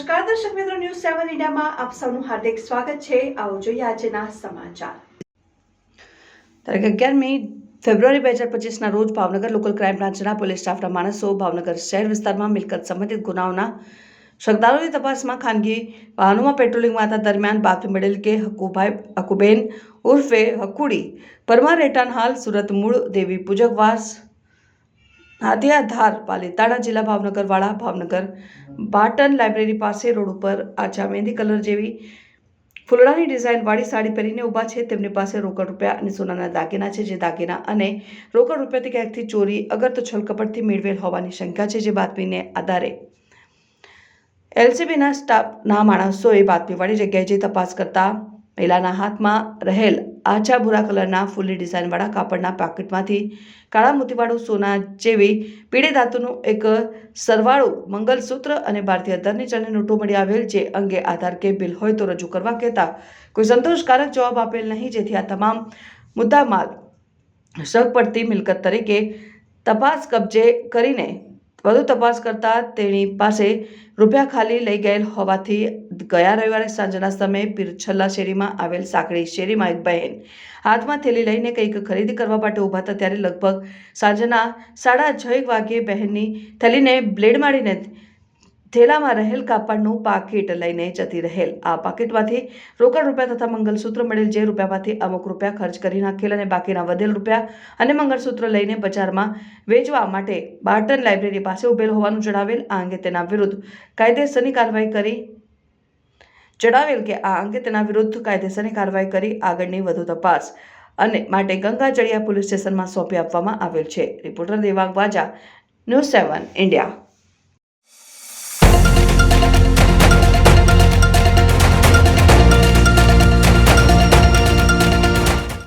ન્યૂઝમાં આપ સૌનું હાર્દિક સ્વાગત છે. આવો જોઈએ આજના સમાચાર. તારીખ અગિયારમી ફેબ્રુઆરી બે હજાર પચીસના રોજ ભાવનગર લોકલ ક્રાઇમ બ્રાન્ચના પોલીસ સ્ટાફના માણસો ભાવનગર શહેર વિસ્તારમાં મિલકત સંબંધિત ગુનાઓના શકદારોની તપાસમાં ખાનગી વાહનોમાં પેટ્રોલિંગમાં હતા દરમિયાન બાતમી મળેલ કે હકુભાઈ, હકુબેન ઉર્ફે હકુડી પરમાર રેટાન હાલ સુરત મૂળ દેવી પૂજકવાસ હાથિયા ધાર પાલીતાણા જિલ્લા ભાવનગરવાળા ભાવનગર બાટન લાઇબ્રેરી પાસે રોડ ઉપર આછા મહેંદી કલર જેવી ફૂલડાની ડિઝાઇનવાળી સાડી પહેરીને ઊભા છે. તેમની પાસે રોકડ રૂપિયા અને સોનાના દાગીના છે, જે દાગીના અને રોકડ રૂપિયાથી ક્યાંકથી ચોરી, અગર તો છલકપટથી મેળવેલ હોવાની શંકા છે, જે બાતમીને આધારે. એલસીબીના સ્ટાફના માણસોએ બાતમીવાળી જગ્યાએ જઈ તપાસ કરતા મહિલાના હાથમાં રહેલ આછા ભૂરા કલરના ફૂલની ડિઝાઇનવાળા કાપડના પાકીટમાંથી કાળા મોતીવાળું સોના જેવી પીળી ધાતુનું એક સરવાળું મંગલસૂત્ર અને ભારતીય ધનની ચલણી નોટો મળી આવેલ જે અંગે આધાર કે બિલ હોય તો રજૂ કરવા કહેતા કોઈ સંતોષકારક જવાબ આપેલ નહીં. જેથી આ તમામ મુદ્દામાલ શક પડતી મિલકત તરીકે તપાસ કબજે કરીને વધુ તપાસ કરતાં તેની પાસે રૂપિયા ખાલી લઈ ગયેલ હોવાથી ગયા રવિવારે સાંજના સમયે પીરછલ્લા શેરીમાં આવેલ સાંકડી શેરીમાં એક બહેન હાથમાં થેલી લઈને કંઈક ખરીદી કરવા માટે ઊભા હતા ત્યારે લગભગ સાંજના સાડા છ એક વાગ્યે બહેનની થેલીને બ્લેડ મારીને થેલામાં રહેલ કાપડનું પાકીટ લઈને જતી રહેલ. આ પાકીટમાંથી રોકડ રૂપિયા તથા મંગલસૂત્ર મળેલ જે રૂપિયામાંથી અમુક રૂપિયા ખર્ચ કરી નાખેલ અને બાકીના વધેલ રૂપિયા અને મંગળસૂત્ર લઈને બજારમાં વેચવા માટે બાર્ટન લાઇબ્રેરી પાસે ઉભેલ હોવાનું જણાવેલ. આ અંગે તેના વિરુદ્ધ કાયદેસરની કાર્યવાહી કરી જણાવેલ કે આ અંગે તેના વિરુદ્ધ કાયદેસરની કાર્યવાહી કરી આગળની વધુ તપાસ અને માટે ગંગાજળિયા પોલીસ સ્ટેશનમાં સોંપી આપવામાં આવેલ છે. Reporter Devang Vaja, news seven, India.